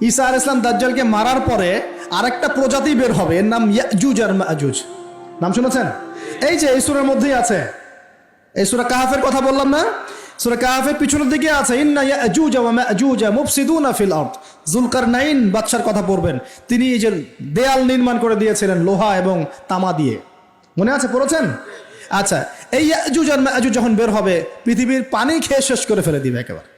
ঈসা আল ইসলাম দাজ্জালকে মারার পরে আরেকটা প্রজাতি বের হবে। এর নাম ইয়াজুজ আর মাজুজ। নাম শুনেছেন? এই যে এই সুরের মধ্যেই আছে। এই সুরা কাহাফের কথা বললাম না? সুরা কাহাফের পিছনের দিকে আছে, ইন্না ইয়াজুজ ওয়া মাজুজ মুফসিদুনা ফিল আরদ। জুলকারনাইন বাদশার কথা পড়বেন। তিনি এই যে দেয়াল নির্মাণ করে দিয়েছিলেন লোহা এবং তামা দিয়ে। মনে আছে? পড়েছেন? আচ্ছা এই ইয়াজুজ আর মাজুজ যখন বের হবে, পৃথিবীর পানি খেয়ে শেষ করে ফেলে দিবে একেবারে।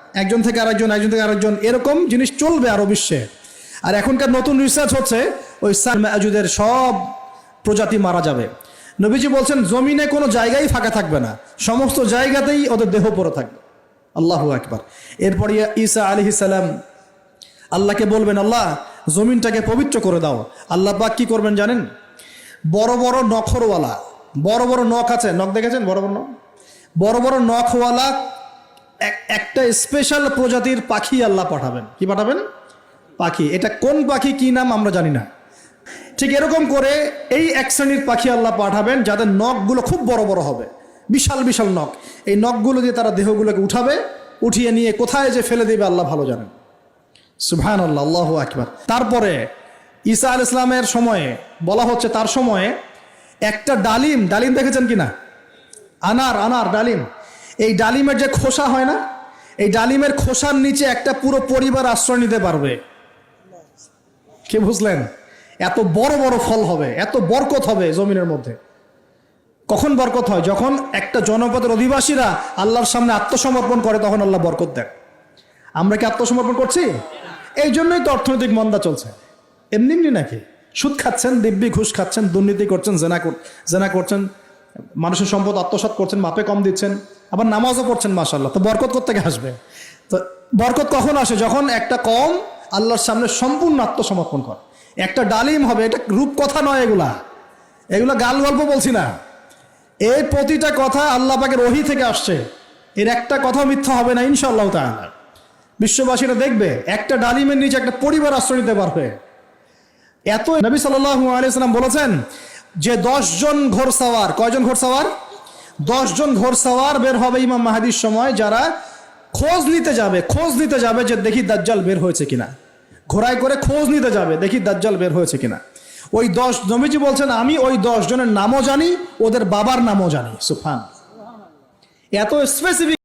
একজন থেকে আরেকজন, একজন থেকে আরেকজন, এরকম জিনিস চলবে আরও বিশ্বে। আর এখনকার নতুন রিসার্চ হচ্ছে, ওই সার মাজুদের সব প্রজাতি মারা যাবে। নবীজি বলছেন, জমিনে কোনো জায়গায় ফাঁকা থাকবে না, সমস্ত জায়গাতেই ওদের দেহ পড়ে থাকবে। আল্লাহ একবার এরপরে ঈসা আলি সালাম আল্লাহকে বলবেন, আল্লাহ, জমিনটাকে পবিত্র করে দাও। আল্লাহ পাক কি করবেন জানেন? বড় বড় নখরওয়ালা, বড় বড় নখ আছে, নখ দেখেছেন? বড় বড় নখ? বড় বড় নখওয়ালা একটা স্পেশাল প্রজাতির পাখি আল্লাহ পাঠাবেন। কি পাঠাবেন? পাখি। এটা কোন পাখি, কি নাম আমরা জানি না। ঠিক এরকম করে এই এক শ্রেণির পাখি আল্লাহ পাঠাবেন, যাদের নখগুলো খুব বড় বড় হবে। বিশাল বিশাল নখ। এই নখগুলো দিয়ে তারা দেহগুলোকে উঠাবে, উঠিয়ে নিয়ে কোথায় যে ফেলে দেবে আল্লাহ ভালো জানেন। সুবহান আল্লাহ আল্লাহ আকবার। তারপরে ঈসা আল ইসলামের সময়ে, বলা হচ্ছে তার সময়ে একটা ডালিম ডালিম দেখেছেন কি না আনার আনার ডালিম। এই ডালিমের যে খোসা হয় না, এই ডালিমের খোসার নিচে একটা পুরো পরিবার আশ্রয় নিতে পারবে। কে বুঝলেন? এত বড় বড় ফল হবে, এত বরকত হবে জমিনের মধ্যে। কখন বরকত হয়? যখন একটা জনপদের অধিবাসীরা আল্লাহর সামনে আত্মসমর্পণ করে, তখন আল্লাহ বরকত দেন। আমরা কি আত্মসমর্পণ করছি? এই জন্যই তো অর্থনৈতিক মন্দা চলছে। এমনি এমনি নাকি? সুদ খাচ্ছেন, দিব্যি ঘুষ খাচ্ছেন, দুর্নীতি করছেন, জেনা জেনা করছেন, মানুষের সম্পদ আত্মসাৎ করছেন, মাপে কম দিচ্ছেন। আবার নামাজও পড়ছেন মাসাল্লাহ তো বরকত থেকে আসবে? তো বরকত কখন আসে? যখন একটা কম আল্লাহর সামনে সম্পূর্ণ আত্মসমর্পণ করে। একটা ডালিম হবে, এটা রূপকথা নয় এগুলা। এগুলা গাল গল্প বলছি না। এই প্রতিটা কথা আল্লাহ পাকের ওহি থেকে আসছে। এর একটা কথা মিথ্যা হবে না, ইনশাআল্লাহ তাআলা। বিশ্ববাসীরা দেখবে, একটা ডালিমের নিচে একটা পরিবার আশ্রয় নিতে পারবে। এত নবী সাল্লাম বলেছেন যে জন ঘোড়সাওয়ার, কয়জন ঘোড়সাওয়ার? জন ঘোরসাওয়ার বের হবে ইমাম মাহাদির সময়, যারা খোঁজ নিতে যাবে, খোঁজ নিতে যাবে যে দেখি দাজ্জাল বের হয়েছে কিনা। ঘোড়ায় করে খোঁজ নিতে যাবে, দেখি দাজ্জাল বের হয়েছে কিনা। ওই দশ, নবীজি বলছেন, আমি ওই দশ জনের নামও জানি, ওদের বাবার নামও জানি। সুফান এত স্পেসিফিক